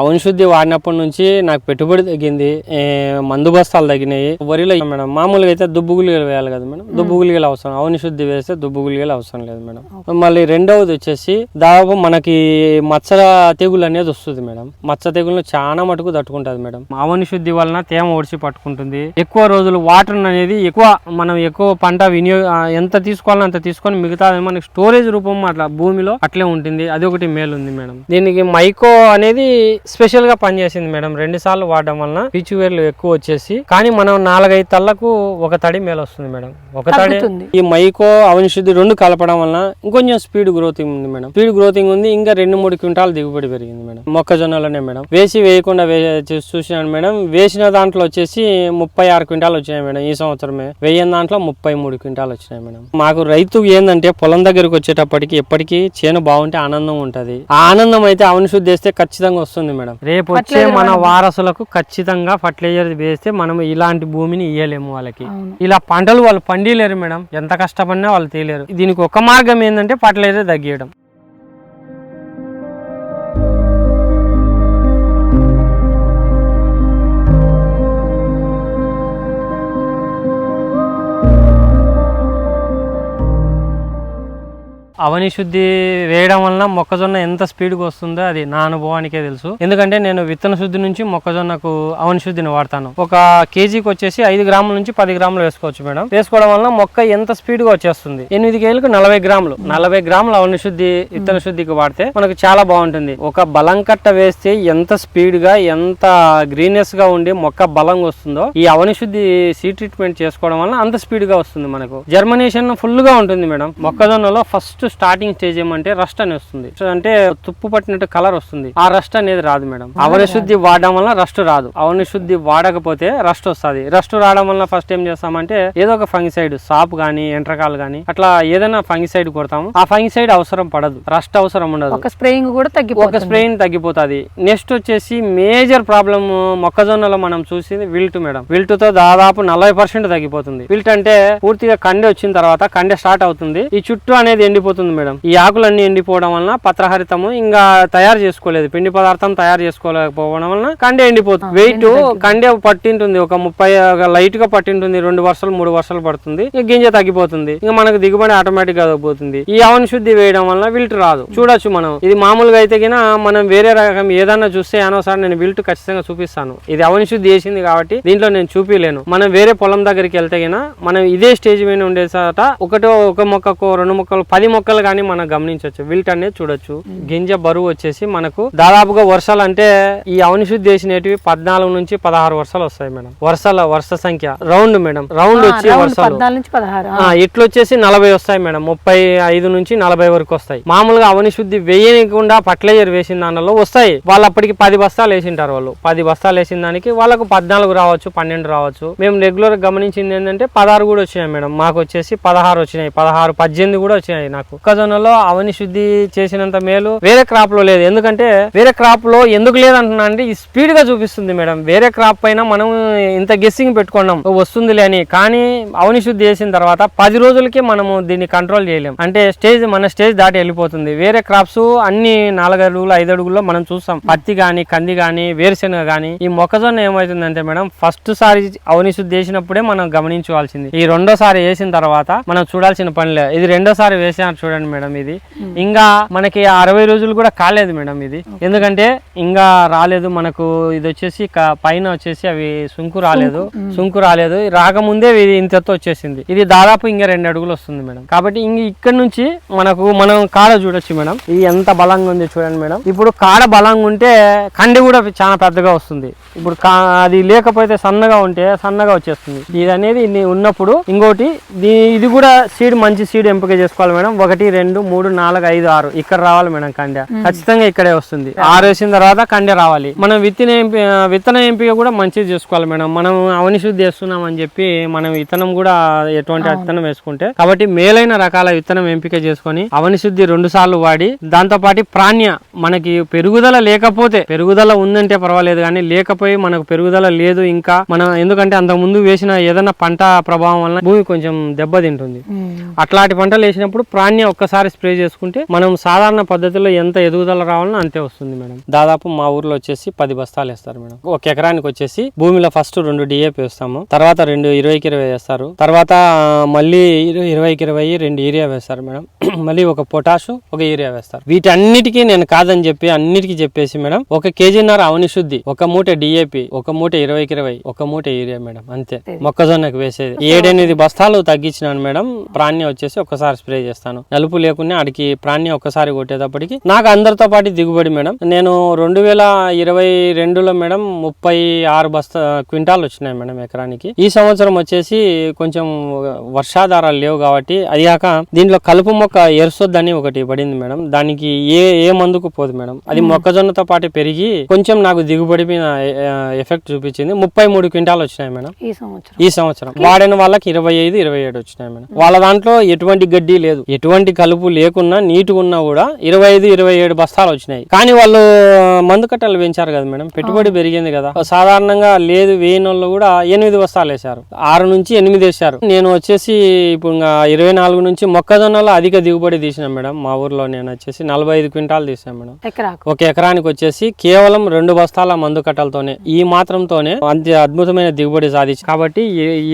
అవని శుద్ధి వాడినప్పటి నుంచి నాకు పెట్టుబడి తగ్గింది మందు బస్తాలు తగ్గినాయి. వరిలో మేడం మామూలుగా అయితే దుబ్బు గుళికలు వేయాలి కదా మేడం. దుబ్బు గుళికలు అవసరం అవని శుద్ధి వేస్తే దుబ్బు గుళికలు అవసరం లేదు మేడం. మళ్ళీ రెండవది వచ్చేసి దాదాపు మనకి మచ్చ తెగులు అనేది వస్తుంది మేడం. మచ్చ తెగులను చాలా మటుకు తట్టుకుంటది మేడం. అవని శుద్ధి వలన తేమ ఒడిచి పట్టుకుంటుంది. ఎక్కువ రోజులు వాటర్ అనేది ఎక్కువ మనం ఎక్కువ పంట వినియోగ ఎంత తీసుకోవాలో అంత తీసుకొని మిగతా మనకి స్టోరేజ్ రూపం అట్లా భూమిలో అట్లే ఉంటుంది. అది ఒకటి మేలు ఉంది మేడం. దీనికి మైకో అనేది స్పెషల్గా పనిచేసింది మేడం. రెండు సార్లు వాడడం వలన పీచు వేర్లు ఎక్కువ వచ్చేసి కానీ మనం నాలుగైదు తల్లకు ఒక తడి మేలు వస్తుంది మేడం. ఒక తడి. ఈ మైకో అవని శుద్ధి రెండు కలపడం వలన ఇంకొంచెం స్పీడ్ గ్రోతింగ్ ఉంది మేడం. స్పీడ్ గ్రోతింగ్ ఉంది ఇంకా రెండు మూడు క్వింటాల్ దిగుబడి పెరిగింది మేడం. మొక్కజొన్నలోనే మేడం. వేసి వేయకుండా చూసినాను మేడం. వేసిన దాంట్లో వచ్చేసి ముప్పై ఆరు క్వింటాల్ వచ్చినాయి మేడం ఈ సంవత్సరమే. వేయని దాంట్లో ముప్పై మూడు క్వింటాల్ వచ్చినాయి మేడం. మాకు రైతు ఏంటంటే పొలం దగ్గరకు వచ్చేటప్పటికి ఎప్పటికీ చేను బాగుంటే ఆనందం ఉంటది. ఆ ఆనందం అయితే అవని శుద్ధి వేస్తే ఖచ్చితంగా వస్తుంది. మేడం. రేపు వచ్చే మన వారసులకు ఖచ్చితంగా ఫర్టిలైజర్ వేస్తే మనం ఇలాంటి భూమిని ఇయ్యలేము వాళ్ళకి. ఇలా పంటలు వాళ్ళు పండిలేరు మేడం. ఎంత కష్టపడినా వాళ్ళు తీయలేరు దీనికి ఒక మార్గం ఏంటంటే ఫర్టిలైజర్ తగ్గియడం. అవని శుద్ధి వేయడం వలన మొక్కజొన్న ఎంత స్పీడ్గా వస్తుందో అది నా అనుభవానికే తెలుసు. ఎందుకంటే నేను విత్తన శుద్ధి నుంచి మొక్కజొన్నకు అవని శుద్ధిని వాడతాను. ఒక కేజీకి వచ్చేసి ఐదు గ్రాముల నుంచి పది గ్రాములు వేసుకోవచ్చు మేడం. వేసుకోవడం వలన మొక్క ఎంత స్పీడ్గా వచ్చేస్తుంది? ఎనిమిది కేజీలకు నలభై గ్రాములు. నలభై గ్రాములు అవని శుద్ధి విత్తన శుద్ధికి వాడితే మనకు చాలా బాగుంటుంది. ఒక బలం కట్ట వేస్తే ఎంత స్పీడ్గా ఎంత గ్రీనెస్గా ఉండి మొక్క బలంగా వస్తుందో ఈ అవని శుద్ధి సీ ట్రీట్మెంట్ చేసుకోవడం వలన అంత స్పీడ్గా వస్తుంది మనకు. జర్మినేషన్ ఫుల్గా ఉంటుంది మేడం. మొక్కజొన్నలో ఫస్ట్ స్టార్టింగ్ స్టేజ్ ఏమంటే రస్ట్ అని వస్తుంది. అంటే తుప్పు పట్టినట్టు కలర్ వస్తుంది. ఆ రస్ట్ అనేది రాదు మేడం. అవని శుద్ధి వాడడం వల్ల రస్ట్ రాదు. అవని శుద్ధి వాడకపోతే రస్ట్ వస్తుంది. రస్ట్ రావడం వల్ల ఫస్ట్ ఏం చేస్తామంటే ఏదో ఒక ఫంగిసైడ్ సాప్ గానీ ఎంట్రకాలు గానీ అట్లా ఏదైనా ఫంగిసైడ్ కొడతాము. ఆ ఫంగిసైడ్ అవసరం పడదు. రస్ట్ అవసరం ఉండదు. ఒక స్ప్రేయింగ్ కూడా ఒక తగ్గిపోతుంది స్ప్రెయిన్ తగ్గిపోతుంది. నెక్స్ట్ వచ్చేసి మేజర్ ప్రాబ్లమ్ మొక్కజొన్నలో మనం చూసింది విల్ట్ మేడం. విల్ట్తో దాదాపు నలభై పర్సెంట్ తగ్గిపోతుంది. విల్ట్ అంటే పూర్తిగా కండె వచ్చిన తర్వాత కండె స్టార్ట్ అవుతుంది. ఈ చుట్టూ అనేది ఎండిపోతుంది. మేడం. ఈ ఆకులన్నీ ఎండిపోవడం వలన పత్రహరితము ఇంకా తయారు చేసుకోలేదు. పిండి పదార్థం తయారు చేసుకోలేకపోవడం వలన కండె ఎండిపోతుంది వెయిట్ కండె పట్టింటుంది. ఒక ముప్పై లైట్గా పట్టింటుంది. రెండు వర్షాలు మూడు వర్షాలు పడుతుంది. ఇక గింజ తగ్గిపోతుంది. ఇంకా మనకు దిగుబడి ఆటోమేటిక్గా పోతుంది ఈ అవని శుద్ధి వేయడం వల్ల విల్ట్ రాదు. చూడొచ్చు మనం. ఇది మామూలుగా అయితే గిన మనం వేరే రకం ఏదన్నా చూస్తే అనవసరం నేను విల్ట్ ఖచ్చితంగా చూపిస్తాను. ఇది అవని శుద్ధి చేసింది కాబట్టి దీంట్లో నేను చూపిలేను. మనం వేరే పొలం దగ్గరికి వెళ్తే గిన మనం ఇదే స్టేజ్ మీద ఉండే చోట ఒకటో ఒక మొక్కకు రెండు మొక్కలు పది మొక్కలు కానీ మనం గమనించవచ్చు. విల్ట్ అనేది చూడొచ్చు. గింజ బరువు వచ్చేసి మనకు దాదాపుగా వర్షాలు అంటే ఈ అవని శుద్ధి చేసినవి పద్నాలుగు నుంచి పదహారు వర్షాలు వస్తాయి మేడం. వర్షాల వర్ష సంఖ్య. Round madam. రౌండ్ వచ్చి వర్షాలు. ఇట్లు వచ్చేసి నలభై వస్తాయి మేడం. ముప్పై ఐదు నుంచి నలభై వరకు వస్తాయి. మామూలుగా అవని శుద్ధి వేయకుండా ఫర్టిలైజర్ వేసిన దానిలో వస్తాయి. వాళ్ళు అప్పటికి పది బస్తాలు వేసింటారు వాళ్ళు. పది బస్తాలు వేసిన దానికి వాళ్ళకు పద్నాలుగు రావచ్చు పన్నెండు రావచ్చు. మేము రెగ్యులర్ గమనించింది ఏంటంటే పదహారు కూడా వచ్చినాయి మేడం. మాకు వచ్చేసి పదహారు వచ్చినాయి. పదహారు పద్దెనిమిది కూడా వచ్చినాయి నాకు. మొక్కజొన్నలో అవని శుద్ధి చేసినంత మేలు వేరే క్రాప్లో లేదు. ఎందుకంటే వేరే క్రాప్లో ఎందుకు లేదంటున్నా అంటే ఈ స్పీడ్గా చూపిస్తుంది మేడం. వేరే క్రాప్ పైన మనం ఇంత గెస్సింగ్ పెట్టుకున్నాం. వస్తుందిలే అని. కానీ అవని శుద్ధి చేసిన తర్వాత పది రోజులకి మనము దీన్ని కంట్రోల్ చేయలేం. అంటే స్టేజ్ మన స్టేజ్ దాటి వెళ్ళిపోతుంది. వేరే క్రాప్స్ అన్ని నాలుగు అడుగులు ఐదు అడుగుల్లో మనం చూస్తాం. పత్తి గాని కంది గాని వేరుశెనగ గాని. ఈ మొక్కజొన్న ఏమవుతుందంటే మేడం ఫస్ట్ సారి అవని శుద్ధి చేసినప్పుడే మనం గమనించుకోవాల్సింది ఈ రెండోసారి వేసిన తర్వాత మనం చూడాల్సిన పనిలే ఇది రెండోసారి వేసిన చూడండి మేడం ఇది. ఇంకా మనకి అరవై రోజులు కూడా కాలేదు మేడం ఇది. ఎందుకంటే ఇంకా రాలేదు మనకు ఇది వచ్చేసి పైన వచ్చేసి అవి సుంకు రాలేదు. సుంకు రాలేదు. రాకముందే ఇది ఇంత ఎత్తు వచ్చేసింది. ఇది దాదాపు ఇంకా రెండు అడుగులు వస్తుంది మేడం. కాబట్టి ఇంక ఇక్కడ నుంచి మనకు మనం కాడ చూడొచ్చు మేడం. ఇది ఎంత బలంగా ఉంది చూడండి మేడం. ఇప్పుడు కాడ బలంగా ఉంటే కండి కూడా చాలా పెద్దగా వస్తుంది. ఇప్పుడు అది లేకపోతే సన్నగా ఉంటే సన్నగా వచ్చేస్తుంది. ఇది అనేది ఉన్నప్పుడు ఇంకోటి ఇది కూడా సీడ్ మంచి సీడ్ ఎంపిక చేసుకోవాలి మేడం. ఒకటి రెండు మూడు నాలుగు ఐదు ఆరు. ఇక్కడ రావాలి మేడం కండె. ఖచ్చితంగా ఇక్కడే వస్తుంది. ఆరు వేసిన తర్వాత కండె రావాలి. మనం విత్తన ఎంపి విత్తన ఎంపిక కూడా మంచిది చేసుకోవాలి మేడం. మనం అవని శుద్ధి చేస్తున్నాం అని చెప్పి మనం విత్తనం కూడా ఎటువంటి విత్తనం వేసుకుంటే కాబట్టి మేలైన రకాల విత్తనం ఎంపిక చేసుకొని అవని శుద్ధి రెండు సార్లు వాడి దాంతో పాటు ప్రాణ్య మనకి పెరుగుదల లేకపోతే పెరుగుదల ఉందంటే పర్వాలేదు కానీ లేకపోయి మనకు పెరుగుదల లేదు ఇంకా మనం ఎందుకంటే అంత ముందు వేసిన ఏదైనా పంట ప్రభావం వలన భూమి కొంచెం దెబ్బతింటుంది. అట్లాంటి పంటలు వేసినప్పుడు ప్రాణ్య ప్రాణ్య ఒక్కసారి స్ప్రే చేసుకుంటే మనం సాధారణ పద్ధతిలో ఎంత ఎదుగుదల రావాలన్నా అంతే వస్తుంది మేడం. దాదాపు మా ఊర్లో వచ్చేసి పది బస్తాలు వేస్తారు మేడం. ఒక ఎకరానికి వచ్చేసి భూమిలో ఫస్ట్ రెండు డిఏపి వేస్తాము. తర్వాత రెండు ఇరవైకి ఇరవై వేస్తారు. తర్వాత మళ్ళీ ఇరవైకి ఇరవై రెండు యూరియా వేస్తారు మేడం. మళ్ళీ ఒక పొటాషు ఒక యూరియా వేస్తారు. వీటన్నిటికీ నేను కాదని చెప్పి అన్నిటికీ చెప్పేసి మేడం ఒక కేజీన్నర అవని శుద్ధి ఒక మూట డిఏపి ఒక మూట ఇరవైకి ఇరవై ఒక మూట యూరియా మేడం అంతే. మొక్కజొన్నకు వేసేది. ఏడెనిమిది బస్తాలు తగ్గించినాను మేడం ప్రాణ్య వచ్చేసి ఒక్కసారి స్ప్రే చేస్తాను. నలుపు లేకుండా ఆడికి ప్రాణ్య ఒక్కసారి కొట్టేటప్పటికి నాకు అందరితో పాటు దిగుబడి మేడం. నేను రెండు వేల ఇరవై రెండులో మేడం ముప్పై ఆరు బస్తా క్వింటాలు వచ్చినాయి మేడం ఎకరానికి. ఈ సంవత్సరం వచ్చేసి కొంచెం వర్షాధారాలు లేవు కాబట్టి అది కాక దీంట్లో కలుపు మొక్క ఎరుసొద్దని ఒకటి పడింది మేడం. దానికి ఏ ఏ మందుకు పోదు మేడం. అది మొక్కజొన్నతో పాటు పెరిగి కొంచెం నాకు దిగుబడి మీద ఎఫెక్ట్ చూపించింది. ముప్పై మూడు క్వింటాలు వచ్చినాయి మేడం. ఈ సంవత్సరం. ఈ సంవత్సరం. వాడిన వాళ్ళకి ఇరవై ఐదు ఇరవై ఏడు వచ్చినాయి మేడం. వాళ్ళ దాంట్లో ఎటువంటి గడ్డి లేదు. ఎటువంటి కలుపు లేకున్నా నీటుగా ఉన్నా కూడా ఇరవై ఐదు ఇరవై ఏడు బస్తాలు వచ్చినాయి. కానీ వాళ్ళు మందు కట్టలు పెంచారు కదా మేడం. పెట్టుబడి పెరిగింది కదా. సాధారణంగా లేదు వేయని వాళ్ళు కూడా ఎనిమిది బస్తాలు వేశారు. ఆరు నుంచి ఎనిమిది వేశారు. నేను వచ్చేసి ఇప్పుడు ఇరవై నాలుగు నుంచి మొక్కజొన్నలో అధిక దిగుబడి తీసిన మేడం మా ఊర్లో నేను వచ్చేసి నలభై ఐదు క్వింటాలు తీసాను మేడం. ఒక ఎకరానికి వచ్చేసి కేవలం రెండు బస్తాల మందు కట్టలతోనే ఈ మాత్రంతోనే అంత అద్భుతమైన దిగుబడి సాధించి కాబట్టి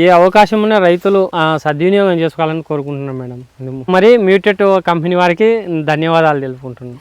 ఏ అవకాశం ఉన్న రైతులు సద్వినియోగం చేసుకోవాలని కోరుకుంటున్నాం మేడం. మరి మ్యూటెట్ కంపెనీ వారికి ధన్యవాదాలు తెలుపుకుంటున్నాం